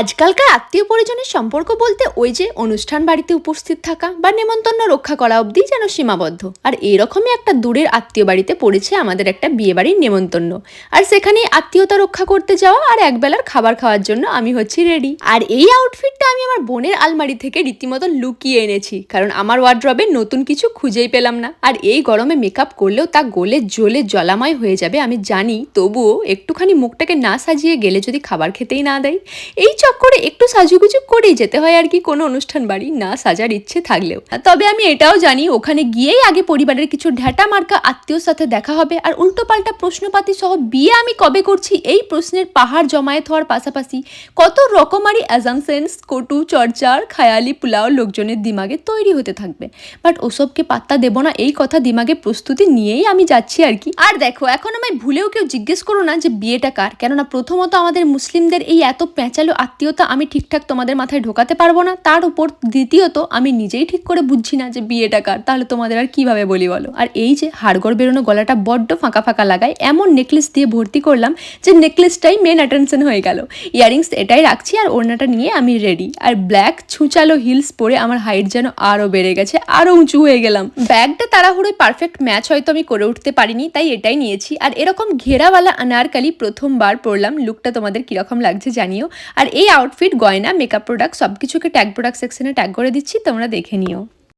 আজকালকার আত্মীয় পরিজনের সম্পর্ক বলতে ওই যে অনুষ্ঠান বাড়িতে উপস্থিত থাকা বা নেমন্তন্ন রক্ষা করা অবধি যেন সীমাবদ্ধ। আর এরকমই একটা দূরের আত্মীয় বাড়িতে পড়েছে আমাদের একটা বিয়ে বাড়ির নেমন্তন্ন। আর সেখানে আত্মীয়তা রক্ষা করতে যাওয়া আর একবেলার খাবার খাওয়ার জন্য আমি হচ্ছি রেডি আর এই আউটফিটটা আমি আমার বোনের আলমারি থেকে রীতিমতো লুকিয়ে এনেছি, কারণ আমার ওয়ার্ড্রবে নতুন কিছু খুঁজেই পেলাম না। আর এই গরমে মেকআপ করলেও তা গলে জ্বলে জলাময় হয়ে যাবে আমি জানি, তবুও একটুখানি মুখটাকে না সাজিয়ে গেলে যদি খাবার খেতেই না দেয়। এই চক্করে একটু সাজুগুজু করেই যেতে হয় আর কি কোনো অনুষ্ঠান বাড়ি না সাজার ইচ্ছে থাকলেও। তবে আমি এটাও জানি, ওখানে গিয়েই আগে পরিবারের কিছু ঢ্যাটা মার্কা আত্মীয়র সাথে দেখা হবে আর উল্টোপাল্টা প্রশ্নপাতি সহ বিয়ে আমি কবে করছি এই প্রশ্নের পাহাড় জমায়েত হওয়ার পাশাপাশি কত রকমারি অ্যাজামসেন্স কটু, চর্চার, খায়ালি, পোলাও লোকজনের দিমাগে তৈরি হতে থাকবে। বাট ওসবকে পাত্তা দেব না এই কথা দিমাগে প্রস্তুতি নিয়েই আমি যাচ্ছি আর কি। আর দেখো, এখন আমায় ভুলেও কেউ জিজ্ঞেস করো না যে বিয়েটা কার, কেননা প্রথমত আমাদের মুসলিমদের এই এত প্যাঁচালো আত্মীয়তা আমি ঠিকঠাক তোমাদের মাথায় ঢোকাতে পারব না। তার উপর দ্বিতীয়ত আমি নিজেই ঠিক করে বুঝছি না যে বিয়েটা কার। তাহলে তোমাদের আর কীভাবে বলি বলো? আর এই যে হাড়গড় বেরোনো গলাটা বড্ড ফাঁকা ফাঁকা লাগায়, এমন নেকলেস দিয়ে ভর্তি করলাম যে নেকলেসটাই মেন অ্যাটেনশন হয়ে গেল। ইয়ারিংস এটাই রাখছি আর ওড়নাটা নিয়ে আমি রেডি আর ব্ল্যাক ছুঁচালো হিলস পরে আমার হাইট যেন আরও বেড়ে গেছে আরও উঁচু হয়ে গেলাম। ব্যাগটা তাড়াহুড়োয় পারফেক্ট ম্যাচ হয়তো আমি করে উঠতে পারিনি, তাই এটাই নিয়েছি। আর এরকম ঘেরাওয়ালা আনারকালি প্রথমবার পরলাম। লুকটা তোমাদের কীরকম লাগছে জানিও। আর এই আউটফিট গয়না মেকআপ প্রোডাক্ট সব কিছুকে ট্যাগ প্রোডাক্ট সেকশনে ট্যাগ করে দিচ্ছি, তোমরা দেখে নিও।